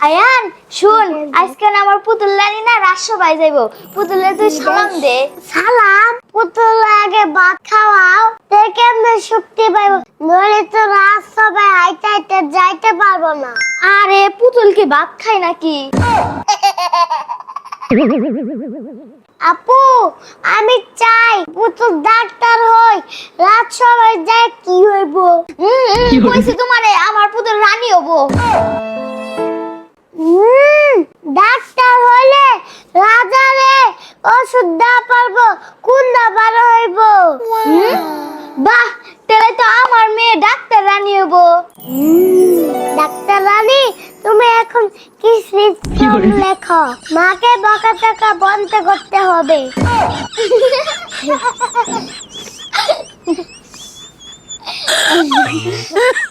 আয়ান শুন আজকে আমার পুতুল রানী না রাজসভায় যাইব। পুতুলে তুই সালাম দে। সালাম। পুতুল আগে ভাত খাওয়াও তে কেমনে শক্তি পাইব? নইলে তো রাত সবাই হাইতে হাইতে যাইতে পারব না। আরে পুতুল কি ভাত খায় নাকি? আপু আমি চাই পুতুল ডাক্তার হই রাত সবাই যায় কি হইব? হুম, হুম, কইছি তোমারে আমার পুতুল ওষুধ দা পারব কোন দা ভালো হইব? বাহ তাহলে তো আমার মেয়ে ডাক্তার রানী হব ডাক্তার রানী তুমি এখন কি লেখো। মাকে বকা টাকা বন্ধ করতে হবে।